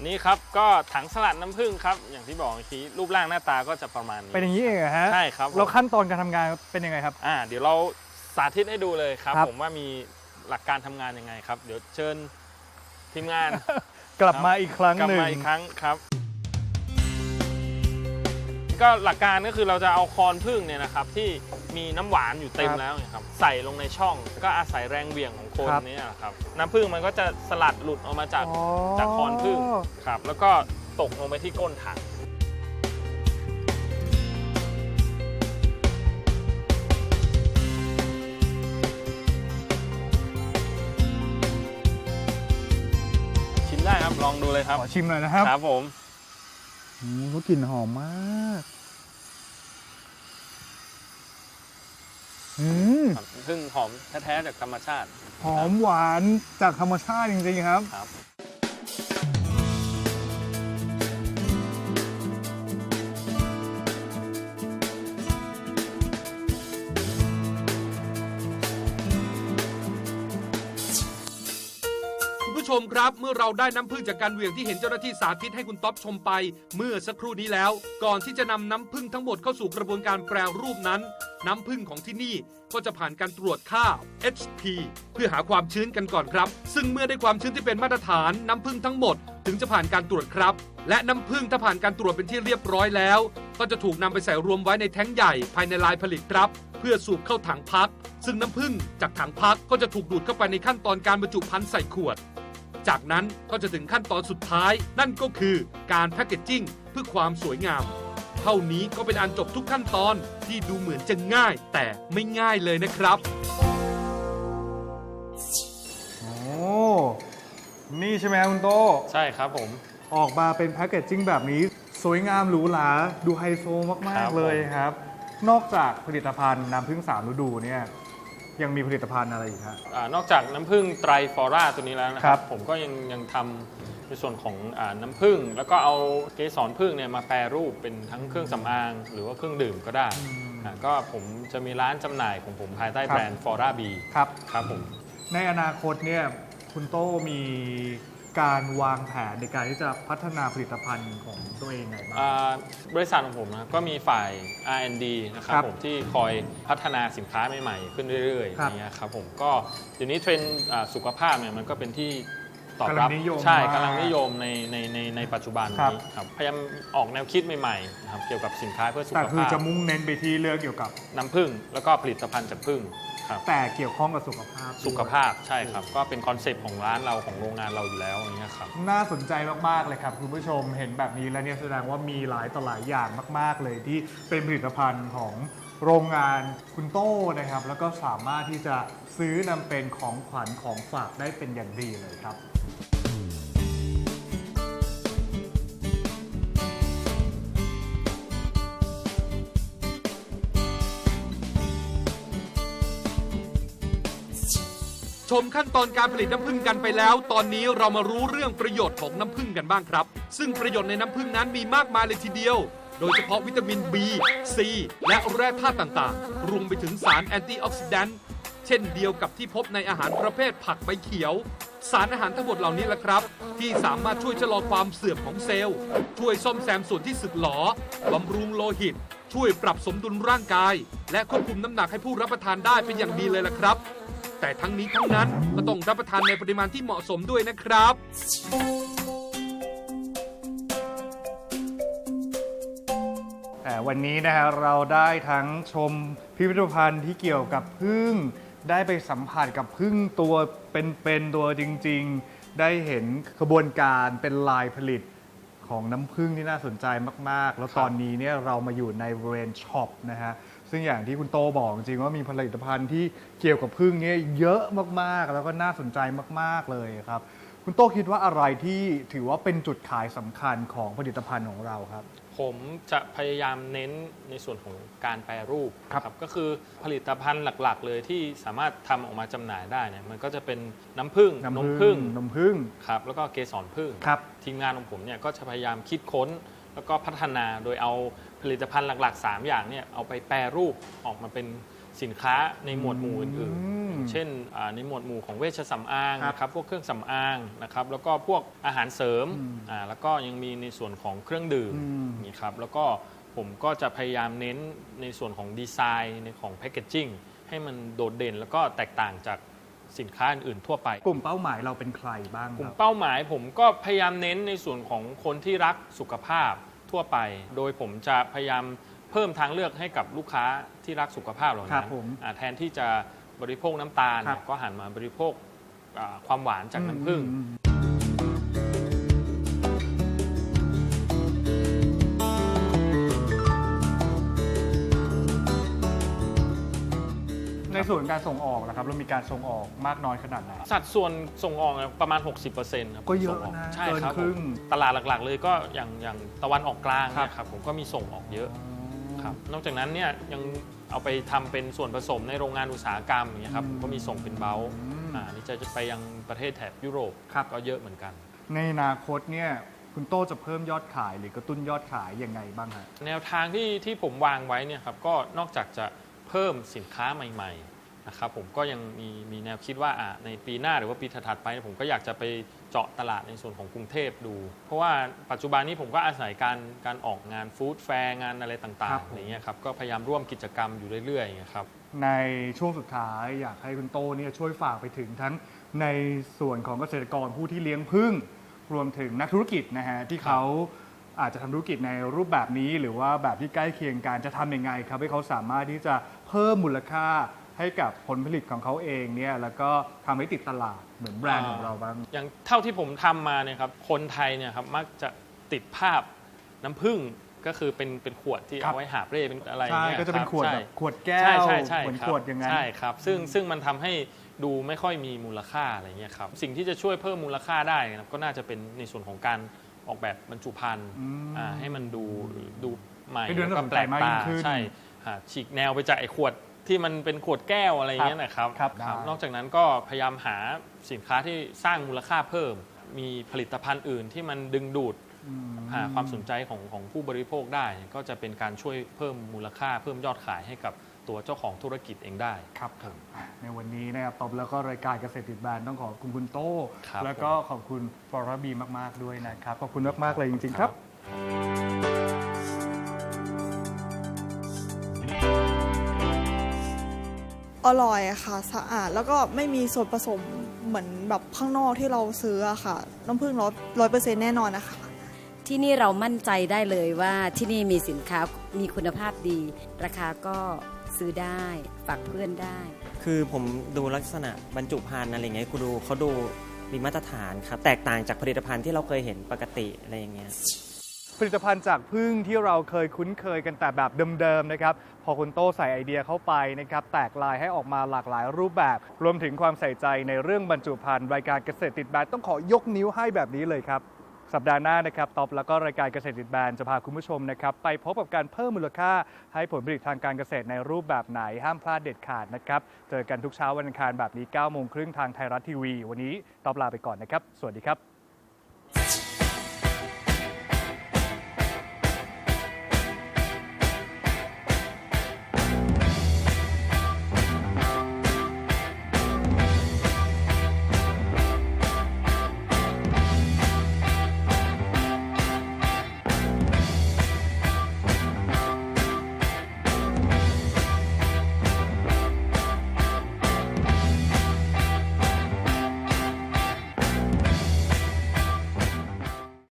อันนี้ครับก็ถังสลัดน้ำผึ้งครับ อย่างที่บอกเมื่อกี้รูปร่างหน้าตาก็จะประมาณนี้ เป็นอย่างนี้เองเหรอฮะใช่ครับผมแล้วขั้นตอนการทำงานเป็นยังไงครับ อ่าเดี๋ยวเราสาธิตให้ดูเลยครับ ครับ ผมว่ามีหลักการทำงานยังไงครับ เดี๋ยวเชิญทีมงาน กลับมาอีกครั้งกลับหนึ่ง มาอีกครั้งครับ ก็หลักการก็คือเราจะเอาคอนพึ่งเนี่ยนะครับที่ มีน้ำหวานอยู่เต็มแล้วเนี่ยครับใส่ลงในช่องก็อาศัยแรงเหวี่ยงของโคนนี้แหละครับน้ำพึ่งมันก็จะสลัดหลุดออกมาจากอ๋อจากคอนพึ่งครับ แล้วก็ตกลงไปที่ก้นถัง ชิมได้ครับ ลองดูเลยครับ ขอชิมหน่อยนะครับครับผม อืมก็กลิ่นหอมมาก อืมครับพึ่งหอมแท้ๆจากธรรมชาติ หอมหวานจากธรรมชาติจริงๆครับ ครับ ชมครับ เมื่อเราได้น้ำผึ้งจากการเหวี่ยงที่เห็นเจ้าหน้าที่สาธิตให้คุณต๊อบชมไป เมื่อสักครู่นี้แล้ว ก่อนที่จะนำน้ำผึ้งทั้งหมดเข้าสู่กระบวนการแปรรูปนั้น น้ำผึ้งของที่นี่ก็จะผ่านการตรวจค่า HP เพื่อหาความชื้นกันก่อนครับ ซึ่งเมื่อได้ความชื้นที่เป็นมาตรฐานน้ำผึ้งทั้งหมด ถึงจะผ่านการตรวจครับ และน้ำผึ้งถ้าผ่านการตรวจเป็นที่เรียบร้อยแล้ว ก็จะถูกนำไปใส่รวมไว้ในแท้งใหญ่ภายในลายผลิตครับเพื่อสูบเข้าถังพัก ซึ่งน้ำผึ้งจากถังพักก็จะถูกดูดเข้าไปในขั้นตอนการบรรจุภัณฑ์ใส่ขวด จากนั้นก็จะถึงขั้นตอนสุดท้าย นั่นก็คือการแพคเกจจิ้งเพื่อความสวยงาม เท่านี้ก็เป็นอันจบทุกขั้นตอนที่ดูเหมือนจะง่าย แต่ไม่ง่ายเลยนะครับ โอ้นี่ใช่ไหมครับคุณโต ใช่ครับผม ออกมาเป็นแพคเกจจิ้งแบบนี้สวยงามหรูหราดูไฮโซมาครักบๆเลยครับ นอกจากผลิตภัณฑ์น้ำพึ่งสามฤดูเนี่ย ยังมีผลิตภัณฑ์อะไรอีกฮะอานอกจากน้ำผึ้งไตรฟอร่าตัวนี้แล้วนะคครัรับ บ ผมก็ยังยังทำในส่วนของอาน้ำผึ้งแล้วก็เอาเกสรผึ้งเนี่ยมาแปรรูปเป็นทั้งเครื่องสำอาง หรือว่าเครื่องดื่มก็ได้อ่าก็ผมจะมีร้านจำหน่ายของผมภายใต้แบรนด์ฟอร่าบีครับ ครับผม ในอนาคตเนี่ยคุณโต้มี การวางแผนในการที่จะพัฒนาผลิตภัณฑ์ของตัวเองไงบ้าง อ่าบริษัทของผมนะครับก็มีฝ่าย R&D นะครับครับผมที่คอยพัฒนาสินค้าใหม่ๆ ขึ้นเรื่อยๆคอรับย่างเงี้ยครับผมก็เดี๋ยวนี้เทรนด์อ่าสุขภาพเนี่ยมันก็เป็นที่ตอบรับกำลังนิยมใช่มากกำลังนิยมในในในในปัจจุบันครับ นี้ครับพยายามออกแนวคิดใหม่ๆนะครับเกี่ยวกับสินค้าเพื่อสุขแต่คือภาพจะมุ่งเน้นไปที่เรื่องเกี่ยวกับน้ำผึ้งแล้วก็ผลิตภัณฑ์จากผึ้ง ครับ แต่เกี่ยวข้องกับสุขภาพด้วยสุขภาพใช่ครับ ก็เป็นคอนเซปต์ของร้านเราของโรงงานเราอยู่แล้วอย่างเงี้ยครับ น่าสนใจมากๆเลยครับคุณผู้ชมเห็นแบบนี้แล้วเนี่ยแสดงว่ามีหลายต่อหลายอย่างมาก ๆ เลยที่เป็นผลิตภัณฑ์ของโรงงานคุณโต้นะครับ แล้วก็สามารถที่จะซื้อนำเป็นของขวัญของฝากได้เป็นอย่างดีเลยครับ ชมขั้นตอนการผลิตน้ำผึ้งกันไปแล้ว ตอนนี้เรามารู้เรื่องประโยชน์ของน้ำผึ้งกันบ้างครับ ซึ่งประโยชน์ในน้ำผึ้งนั้นมีมากมายเลยทีเดียว โดยเฉพาะวิตามิน B C และแร่ธาตุต่างๆ รวมไปถึงสารแอนตี้ออกซิแดนต์เช่นเดียวกับที่พบในอาหารประเภทผักใบเขียว สารอาหารทั้งหมดเหล่านี้แหละครับ ที่สามารถช่วยชะลอความเสื่อมของเซลล์ ช่วยซ่อมแซมส่วนที่สึกหรอบำรุงโลหิต ช่วยปรับสมดุลร่างกาย และควบคุมน้ำหนักให้ผู้รับประทานได้เป็นอย่างดีเลยล่ะครับ แต่ทั้งนี้ทั้งนั้นก็ต้องรับประทานในปริมาณที่เหมาะสมด้วยนะครับแต่วันนี้นะฮะเราได้ทั้งชมพิพิธภัณฑ์ที่เกี่ยวกับพึ่งได้ไปสัมผัสกับพึ่งตัวเป็นๆตัวจริง ๆ ได้เห็นกระบวนการเป็นลายผลิตของน้ำพึ่งที่น่าสนใจมาก ๆ แล้วตอนนี้เนี่ยเรามาอยู่ในบริเวณช็อปนะฮะ ซึ่งอย่างที่คุณโตบอกจริงๆว่ามีผลิตภัณฑ์ที่เกี่ยวกับพึ่งเนี่ยเยอะมากๆ แล้วก็น่าสนใจมากๆเลยครับ คุณโตคิดว่าอะไรที่ถือว่าเป็นจุดขายสำคัญของผลิตภัณฑ์ของเราครับ ผมจะพยายามเน้นในส่วนของการแปรรูปครับ ก็คือผลิตภัณฑ์หลักๆ เลยที่สามารถทำออกมาจำหน่ายได้เนี่ยมันก็จะเป็นน้ำผึ้งน้ำนผึ้มงผึ้งนมผึ้งครับแล้วก็เกสรผึ้ง ครับ ทีมงานของผมเนี่ยก็จะพยายามคิดค้นแล้วก็พัฒนาโดยเอา ผลิตภัณฑ์หลัก ๆ 3 อย่างเนี่ยเอาไปแปรรูปออกมาเป็นสินค้าในหมวดหมู่อื่นอืมๆอย่างเช่นอ่าในหมวดหมู่ของเวชสำอางครับนะครับพวกเครื่องสำอางนะครับแล้วก็พวกอาหารเสริมอืมอ่าแล้วก็ยังมีในส่วนของเครื่องดื่มอืม นี่ครับแล้วก็ผมก็จะพยายามเน้นในส่วนของดีไซน์ในของแพคเกจจิ้งให้มันโดดเด่นแล้วก็แตกต่างจากสินค้าอื่นๆทั่วไป กลุ่มเป้าหมายเราเป็นใครบ้างกลุ่คมรับ เป้าหมายผมก็พยายามเน้นในส่วนของคนที่รักสุขภาพ ทั่วไป โดยผมจะพยายามเพิ่มทางเลือกให้กับลูกค้าที่รักสุขภาพเหล่าครันั้บนผมอ่าแทนที่จะบริโภคน้ำตาลครับ ก็หันมาบริโภคอ่าความหวานจากน้ำผึ้ง อืม ส่วนการส่งออกนะครับเรามีการส่งออกมากน้อยขนาดไหน สัดส่วนส่งออกประมาณ 60%ครับก็เยอะส่งนะใช่เกินครับครึ่ง ผมตลาดหลักๆ เลยก็อย่างอย่างตะวันออกกลางครับ เนี่ยครับผมก็มีส่งออกเยอะครับนอกจากนั้นเนี่ยยังเอาไปทำเป็นส่วนผสมในโรงงานอุตสาหกรรมอย่างเงี้ยครับผมก็มีส่งเป็นเบลอืมอ่านี่จะจะไปยังประเทศแถบยุโรปครับ ก็เยอะเหมือนกัน ในอนาคตเนี่ยคุณโต้จะเพิ่มยอดขายหรือกระตุ้นยอดขายยังไงบ้างฮะ แนวทางที่ที่ผมวางไว้เนี่ยครับก็นอกจากจะเพิ่มสินค้าใหม่ๆ นะครับผมก็ยังมีมีแนวคิดว่าอะในปีหน้าหรือว่าปีถัดๆไป ผมก็อยากจะไปเจาะตลาดในส่วนของกรุงเทพดู เพราะว่าปัจจุบันนี้ผมก็อาศัยการการออกงานฟู้ดแฟร์งานอะไรต่าครังบๆอย่างเงี้ยครับก็พยายามร่วมกิจกรรมอยู่เรื่อยๆอย่างเงี้ยครับในช่วงสุดท้ายอยากให้คุณโต้เนี่ยช่วยฝากไปถึงทั้งในส่วนของเกษตรกรผู้ที่เลี้ยงผึ้งรวมถึงนักธุรกิจนะฮะที่เขาอาจจะทำธุรกิจในรูปแบบนี้ หรือว่าแบบที่ใกล้เคียงกันจะทำยังไงครับให้เขาสามารถที่จะเพิ่มมูลค่า ให้กับผลผลิตของเขาเองเนี่ยแล้วก็ทำให้ติดตลาดเหมือนแบรนด์ของเราบ้าง อย่างเท่าที่ผมทำมาเนี่ยครับคนไทยเนี่ยครับมักจะติดภาพน้ำผึ้งก็คือเป็นเป็นขวดที่ครับ เอาไว้หาบเร่เป็นอะไรอย่าใช่งเงี้ยก็จะเป็นครับขวดใช่แบบขวดแก้วใช่ใช่ใช่เหมือนครับขวดอย่างนั้น ใช่ครับซึ่งซึ่งมันทำให้ดูไม่ค่อยมีมูลค่าอะไรเงี้ยครับสิ่งที่จะช่วยเพิ่มมูลค่าได้นะครับก็น่าจะเป็นในส่วนของการออกแบบบรรจุภัณฑ์อืมอ่าให้มันดูดูใหม่ให้ดูน่าแล้วก็สนแปใจลกมากตายิ่งขึ้น ใช่อ่าฉีกแนวไปจากไอ้ขวด ที่มันเป็นขวดแก้วอะไรเงี้ยนะครับครับได้นอกจากนั้นก็พยายามหาสินค้าที่สร้างมูลค่าเพิ่ม มีผลิตภัณฑ์อื่นที่มันดึงดูดอืมหาความสนใจของของผู้บริโภคได้ ก็จะเป็นการช่วยเพิ่มมูลค่าเพิ่มยอดขายให้กับตัวเจ้าของธุรกิจเองได้ ครับผมอะในวันนี้นะครับตบแล้วก็รายการเกษตรติดแบรนด์ต้องขอบคุณคุณโต้ ครับแล้วก็ขอบคุณฟอร์บีมาก ๆ ด้วยนะครับ ขอบคุณมาก ๆ เลยจริง ๆครับ อร่อยอะค่ะสะอาดแล้วก็ไม่มีส่วนผสมเหมือนแบบข้างนอกที่เราซื้ออะค่ะ น้ำผึ้งร้อยร้อยเปอร์เซ็นต์แน่นอนนะคะ ที่นี่เรามั่นใจได้เลยว่าที่นี่มีสินค้ามีคุณภาพดี ราคาก็ซื้อได้ฝากเพื่อนได้ คือผมดูลักษณะบรรจุภัณฑ์อะไรอย่างเงี้ยกูดูเขาดูมีมาตรฐานครับแตกต่างจากผลิตภัณฑ์ที่เราเคยเห็นปกติอะไรอย่างเงี้ย ผลิตภัณฑ์จากพึ่งที่เราเคยคุ้นเคยกันแต่แบบเดิมๆนะครับ พอคุณโต้ใส่ไอเดียเข้าไปนะครับ แตกลายให้ออกมาหลากหลายรูปแบบ รวมถึงความใส่ใจในเรื่องบรรจุภัณฑ์รายการเกษตรติดแบรนด์ต้องขอยกนิ้วให้แบบนี้เลยครับสัปดาห์หน้านะครับท็อปแล้วก็รายการเกษตรติดแบรนด์จะพาคุณผู้ชมนะครับไปพบกับการเพิ่มมูลค่าให้ผลผลิตทางการเกษตรในรูปแบบไหนห้ามพลาดเด็ดขาดนะครับเจอกันทุกเช้าวันอังคารแบบนี้9โมงครึ่งทางไทยรัฐทีวี วันนี้ท็อปลาไปก่อนนะครับ สวัสดีครับ